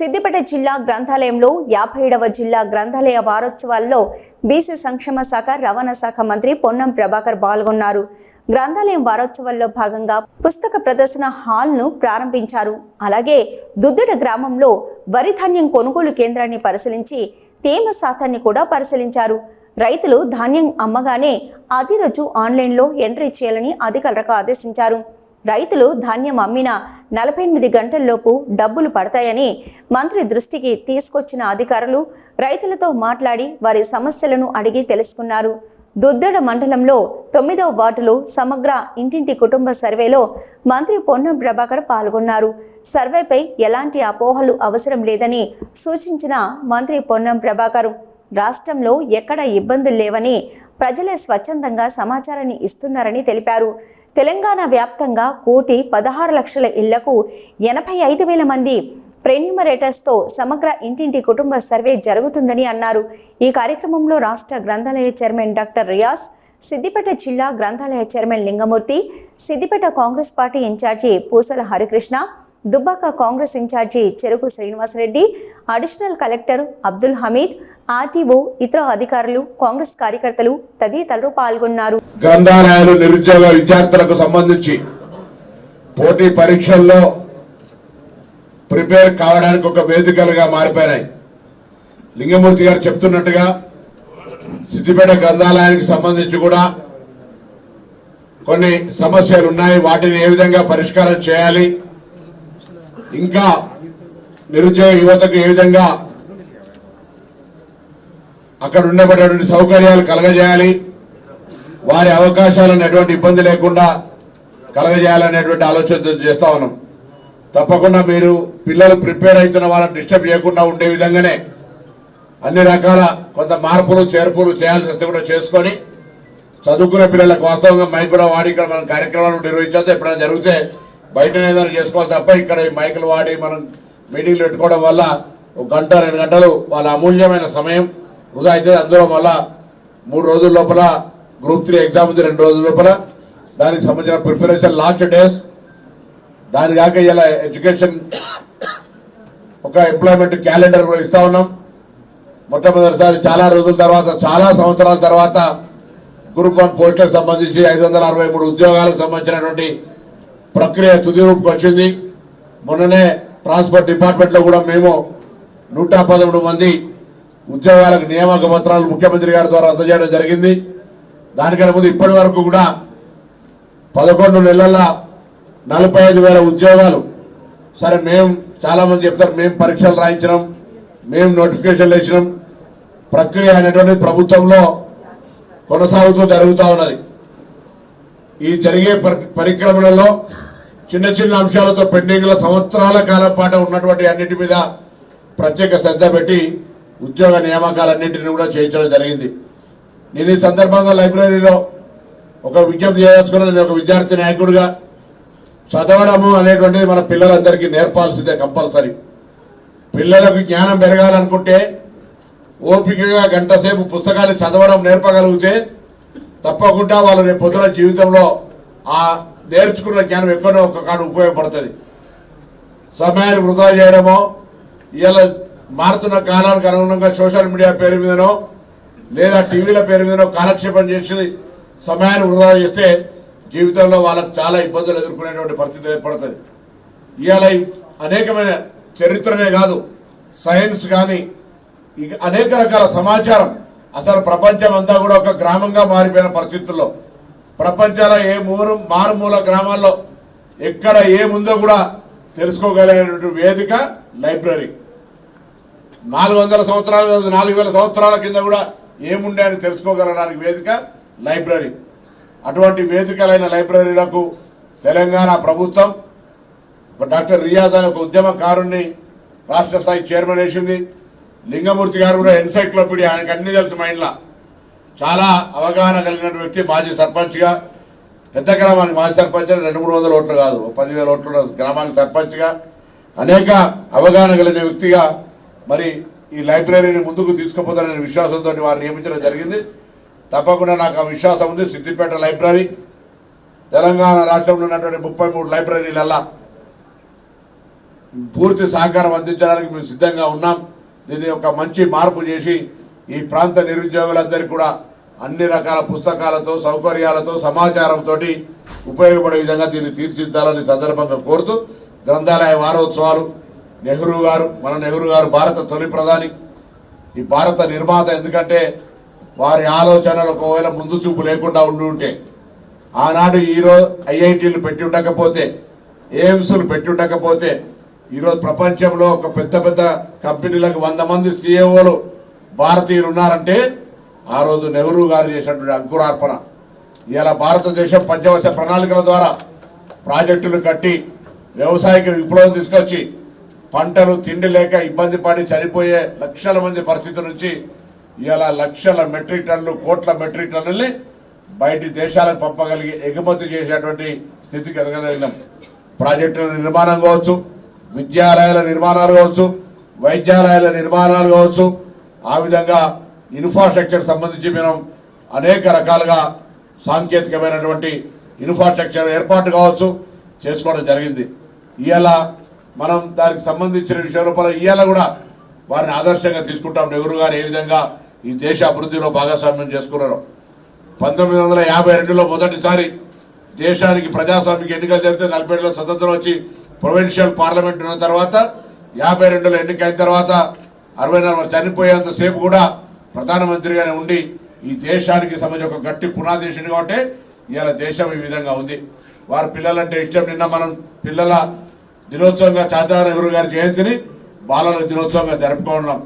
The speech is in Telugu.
సిద్దిపేట జిల్లా గ్రంథాలయంలో యాభై ఏడవ జిల్లా గ్రంథాలయ వారోత్సవాల్లో బీసీ సంక్షేమ శాఖ రవాణా శాఖ మంత్రి పొన్నం ప్రభాకర్ పాల్గొన్నారు. గ్రంథాలయం వారోత్సవాల్లో భాగంగా పుస్తక ప్రదర్శన హాల్ను ప్రారంభించారు. అలాగే దుద్దెడ గ్రామంలో వరి ధాన్యం కొనుగోలు కేంద్రాన్ని పరిశీలించి తేమ శాతాన్ని కూడా పరిశీలించారు. రైతులు ధాన్యం అమ్మగానే అదే రోజు ఆన్లైన్లో ఎంట్రీ చేయాలని అధికారులకు ఆదేశించారు. రైతులు ధాన్యం అమ్మిన నలభై ఎనిమిది గంటల్లోపు డబ్బులు పడతాయని మంత్రి దృష్టికి తీసుకొచ్చిన అధికారులు రైతులతో మాట్లాడి వారి సమస్యలను అడిగి తెలుసుకున్నారు. దుద్దడ మండలంలో తొమ్మిదో వార్డులో సమగ్ర ఇంటింటి కుటుంబ సర్వేలో మంత్రి పొన్నం ప్రభాకర్ పాల్గొన్నారు. సర్వేపై ఎలాంటి అపోహలు అవసరం లేదని సూచించిన మంత్రి పొన్నం ప్రభాకర్ రాష్ట్రంలో ఎక్కడ ఇబ్బందులు లేవని ప్రజలే స్వచ్ఛందంగా సమాచారాన్ని ఇస్తున్నారని తెలిపారు. తెలంగాణ వ్యాప్తంగా కోటి పదహారు లక్షల ఇళ్ళకు ఎనభై ఐదు వేల మంది ప్రెన్యూమరేటర్స్తో సమగ్ర ఇంటింటి కుటుంబ సర్వే జరుగుతుందని అన్నారు. ఈ కార్యక్రమంలో రాష్ట్ర గ్రంథాలయ చైర్మన్ డాక్టర్ రియాజ్ సిద్దిపేట జిల్లా గ్రంథాలయ chairman Lingamurthy Siddipet Congress party incharge Poosala Harikrishna Dubbaka Congress incharge Cheruku Srinivasa Reddy additional collector Abdul Hameed RTO ఇతర అధికారులు కాంగ్రెస్ కార్యకర్తలు తదితరులు పాల్గొన్నారు. గ్రంథాలయాలు నిరుద్యోగ విద్యార్థులకు సంబంధించి పోటీ పరీక్షల్లో ప్రిపేర్ కావడానికి ఒక వేదికలుగా మారిపోయినాయి. లింగమూర్తి గారు చెప్తున్నట్టుగా సిద్దిపేట గ్రంథాలయానికి సంబంధించి కూడా కొన్ని సమస్యలు ఉన్నాయి. వాటిని ఏ విధంగా పరిష్కారం చేయాలి? ఇంకా నిరుద్యోగ యువతకు ఏ విధంగా అక్కడ ఉండబడేటువంటి సౌకర్యాలు కలగజేయాలి వారి అవకాశాలను ఎటువంటి ఇబ్బంది లేకుండా కలగజేయాలనేటువంటి ఆలోచన చేస్తా ఉన్నాం. తప్పకుండా మీరు పిల్లలు ప్రిపేర్ అవుతున్న వాళ్ళని డిస్టర్బ్ చేయకుండా ఉండే విధంగానే అన్ని రకాల కొంత మార్పులు చేర్పులు చేయాల్సి వస్తే కూడా చేసుకొని చదువుకునే పిల్లలకు వాస్తవంగా మైక్ కూడా వాడి ఇక్కడ మనం కార్యక్రమాలు నిర్వహించాల్సి ఎప్పుడైనా జరిగితే బయటనే ఏదైనా చేసుకోవాలి తప్ప ఇక్కడ ఈ మైకులు వాడి మనం మీటింగ్లు పెట్టుకోవడం వల్ల ఒక గంట రెండు గంటలు వాళ్ళ అమూల్యమైన సమయం వృధా అయితే అందులో వల్ల మూడు రోజుల లోపల గ్రూప్ త్రీ ఎగ్జామ్ ఉంది రెండు రోజుల లోపల. దానికి సంబంధించిన ప్రిపరేషన్ లాస్ట్ డేస్. దాని కాక ఇలా ఎడ్యుకేషన్ ఒక ఎంప్లాయ్మెంట్ క్యాలెండర్ కూడా ఇస్తా ఉన్నాం. మొట్టమొదటిసారి చాలా రోజుల తర్వాత చాలా సంవత్సరాల తర్వాత గ్రూప్ వన్ పోస్టులకు సంబంధించి ఐదు వందల అరవై మూడు ఉద్యోగాలకు సంబంధించినటువంటి ప్రక్రియ తుది రూపుకి వచ్చింది మొన్ననే ట్రాన్స్పోర్ట్ డిపార్ట్మెంట్లో కూడా మేము నూట పదమూడు మంది ఉద్యోగాలకు నియామక పత్రాలు ముఖ్యమంత్రి గారి ద్వారా అందజేయడం జరిగింది. దానికన్నా ముందు ఇప్పటి వరకు కూడా పదకొండు నెలల నలభై ఐదు వేల ఉద్యోగాలు. సరే మేము చాలా మంది చెప్తారు మేము పరీక్షలు రాయించినాం మేము నోటిఫికేషన్లు వేసినాం. ప్రక్రియ అనేటువంటిది ప్రభుత్వంలో కొనసాగుతూ జరుగుతూ ఉన్నది. ఈ జరిగే పరి- పరిక్రమలలో చిన్న చిన్న అంశాలతో పెండింగ్ల సంవత్సరాల కాలం పాటు ఉన్నటువంటి అన్నిటి మీద ప్రత్యేక శ్రద్ధ పెట్టి ఉద్యోగ నియామకాలన్నింటినీ కూడా చేయించడం జరిగింది. నేను ఈ సందర్భంగా లైబ్రరీలో ఒక విజ్ఞప్తి చేయదలుచుకున్నాను నేను ఒక విద్యార్థి నాయకుడిగా చదవడము అనేటువంటిది మన పిల్లలందరికీ నేర్పాల్సిందే కంపల్సరీ. పిల్లలకు జ్ఞానం పెరగాలనుకుంటే ఓపికగా గంట సేపు పుస్తకాలు చదవడం నేర్పగలిగితే తప్పకుండా వాళ్ళ రేపు పొద్దున జీవితంలో ఆ నేర్చుకున్న జ్ఞానం ఎక్కడో ఒక కాడ ఉపయోగపడుతుంది. సమయాన్ని వృధా చేయడమో ఇలా మారుతున్న కాలానికి అనుగుణంగా సోషల్ మీడియా పేరు మీదనో లేదా టీవీల పేరు మీదనో కాలక్షేపం చేసి సమయాన్ని వృధా చేస్తే జీవితంలో వాళ్ళకు చాలా ఇబ్బందులు ఎదుర్కొనేటువంటి పరిస్థితి ఏర్పడుతుంది. ఇవాళ అనేకమైన చరిత్రనే కాదు సైన్స్ కానీ ఇక అనేక రకాల సమాచారం అసలు ప్రపంచం అంతా కూడా ఒక గ్రామంగా మారిపోయిన పరిస్థితుల్లో ప్రపంచాల ఏ మూరు మారుమూల గ్రామాల్లో ఎక్కడ ఏముందో కూడా తెలుసుకోగలిగినటువంటి వేదిక లైబ్రరీ. నాలుగు వందల సంవత్సరాల నాలుగు వేల సంవత్సరాల కింద కూడా ఏముండే అని తెలుసుకోగలడానికి వేదిక లైబ్రరీ. అటువంటి వేదికలైన లైబ్రరీలకు తెలంగాణ ప్రభుత్వం ఒక డాక్టర్ రియాజ్ అనే ఒక ఉద్యమకారుణ్ణి రాష్ట్ర స్థాయి చైర్మన్ వేసింది. లింగమూర్తి గారు కూడా ఎన్సైక్లోపీడియా ఆయనకు అన్ని తెలుసు మైండ్లో చాలా అవగాహన కలిగిన వ్యక్తి మాజీ సర్పంచ్గా. పెద్ద గ్రామానికి మాజీ సర్పంచ్ రెండు మూడు వందల ఓట్లు కాదు. పదివేల ఓట్లు గ్రామానికి సర్పంచ్గా. అనేక అవగాహన కలిగిన వ్యక్తిగా మరి ఈ లైబ్రరీని ముందుకు తీసుకుపోతారనే విశ్వాసంతో వారు నియమించడం జరిగింది. తప్పకుండా నాకు ఆ విశ్వాసం ఉంది. సిద్దిపేట లైబ్రరీ తెలంగాణ రాష్ట్రంలో ఉన్నటువంటి ముప్పై మూడు లైబ్రరీలల్లా పూర్తి సహకారం అందించడానికి మేము సిద్ధంగా ఉన్నాం. దీన్ని ఒక మంచి మార్పు చేసి ఈ ప్రాంత నిరుద్యోగులందరికీ కూడా అన్ని రకాల పుస్తకాలతో సౌకర్యాలతో సమాచారంతో ఉపయోగపడే విధంగా దీన్ని తీర్చిదిద్దాలని సందర్భంగా కోరుతూ గ్రంథాలయ వారోత్సవాలు నెహ్రూ గారు మన నెహ్రూ గారు భారత తొలి ప్రధాని. ఈ భారత నిర్మాత ఎందుకంటే వారి ఆలోచనలు ఒకవేళ ముందు చూపు లేకుండా ఉండి ఉంటే ఆనాడు ఈరోజు ఐఐటీలు పెట్టి ఉండకపోతే ఎయిమ్స్లు పెట్టి ఉండకపోతే ఈరోజు ప్రపంచంలో ఒక పెద్ద పెద్ద కంపెనీలకు వంద మంది సీఈఓలు భారతీయులు ఉన్నారంటే ఆ రోజు నెహ్రూ గారు చేసినటువంటి అంకురార్పణ. ఇలా భారతదేశం పంచవర్ష ప్రణాళికల ద్వారా ప్రాజెక్టులు కట్టి వ్యవసాయకి విప్లవం తీసుకొచ్చి పంటలు తిండి లేక ఇబ్బంది పడి చనిపోయే లక్షల మంది పరిస్థితి నుంచి ఇలా లక్షల మెట్రిక్ టన్నులు కోట్ల మెట్రిక్ టన్నుల్ని బయటి దేశాలకు పంపగలిగి ఎగుమతి చేసేటువంటి స్థితికి ఎదగలిగినాం ప్రాజెక్టుల నిర్మాణం కావచ్చు విద్యాలయాల నిర్మాణాలు కావచ్చు వైద్యాలయాల నిర్మాణాలు కావచ్చు ఆ విధంగా ఇన్ఫ్రాస్ట్రక్చర్ సంబంధించి మనం అనేక రకాలుగా సాంకేతికమైనటువంటి ఇన్ఫ్రాస్ట్రక్చర్ ఏర్పాటు కావచ్చు చేసుకోవడం జరిగింది. ఇవాళ మనం దానికి సంబంధించిన విషయం లోపల ఇవాళ కూడా వారిని ఆదర్శంగా తీసుకుంటాం. నెహ్రూ గారు ఏ విధంగా ఈ దేశ అభివృద్ధిలో భాగస్వామ్యం చేసుకున్నారు. పంతొమ్మిది వందల యాభై రెండులో మొదటిసారి దేశానికి ప్రజాస్వామిక ఎన్నికలు జరిగితే నలభై ఏళ్ళలో స్వతంత్రం వచ్చి ప్రొవిన్షియల్ పార్లమెంట్ ఉన్న తర్వాత యాభై రెండులో ఎన్నికైన తర్వాత అరవై నాలుగు చనిపోయేంత సేపు కూడా ప్రధానమంత్రిగానే ఉండి ఈ దేశానికి సంబంధించి ఒక గట్టి పునాదేశునిగా ఉంటే ఇవాళ దేశం ఈ విధంగా ఉంది. వారి పిల్లలంటే ఇష్టం. నిన్న మనం పిల్లల దినోత్సవంగా చాచా నెహ్రూ గారి జయంతిని బాలల దినోత్సవంగా జరుపుకున్నాం